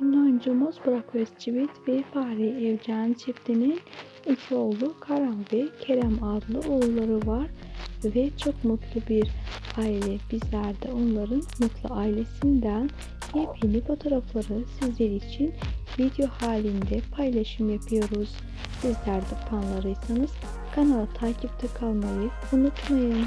Ünlü oyuncumuz Burak Özçivit ve Fahri Evcen çiftinin iki oğlu Karan ve Kerem adlı oğulları var ve çok mutlu bir aile. Bizler de onların mutlu ailesinden yepyeni fotoğrafları sizler için video halinde paylaşım yapıyoruz. Sizler de fanlarıysanız kanala takipte kalmayı unutmayın.